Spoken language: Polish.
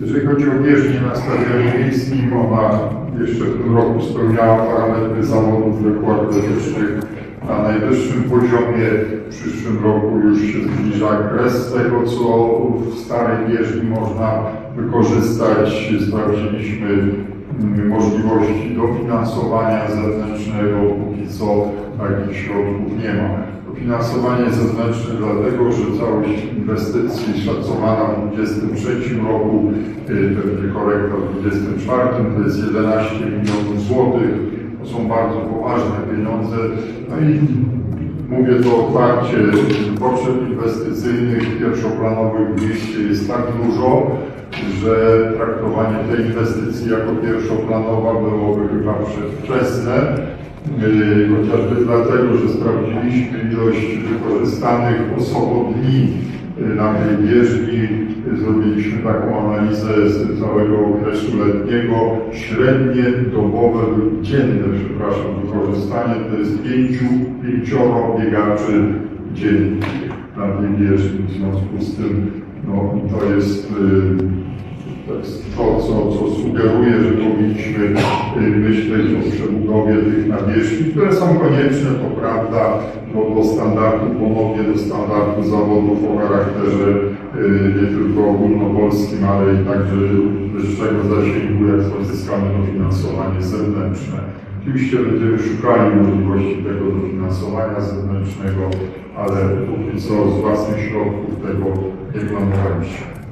Jeżeli chodzi o bieżnię na stadionie miejskim, ona jeszcze w tym roku spełniała parametry zawodów rekordetycznych na najwyższym poziomie. W przyszłym roku już się zbliża kres tego, co w starej bieżni można wykorzystać. Sprawdziliśmy mm, możliwości dofinansowania zewnętrznego. Póki co takich środków nie ma. Dofinansowanie zewnętrzne dlatego, że całość inwestycji szacowana w 2023 roku, y, pewnie korekta w 2024 to jest 11 milionów złotych. To są bardzo poważne pieniądze. No i mówię to otwarcie, potrzeb inwestycyjnych pierwszoplanowych w mieście jest tak dużo, że traktowanie tej inwestycji jako pierwszoplanowa byłoby chyba przedwczesne. Yy, Chociażby dlatego, że sprawdziliśmy ilość wykorzystanych osobo dni yy, na tej bieżni. Zrobiliśmy taką analizę z całego okresu letniego. Średnie dobowe dzienne, przepraszam, wykorzystanie to jest pięciu, pięcioro biegaczy dziennie na tej bieżni. W związku z tym no, to jest yy, to co, co sugeruje, że powinniśmy y, myśleć o przebudowie tych nawierzchni, które są konieczne, to prawda, no, do standardu, ponownie do standardu zawodów o charakterze y, nie tylko ogólnopolskim, ale i także wyższego zasięgu, jak pozyskamy dofinansowanie zewnętrzne. Oczywiście będziemy szukali możliwości tego dofinansowania zewnętrznego, ale póki co z własnych środków tego nie planowaliśmy.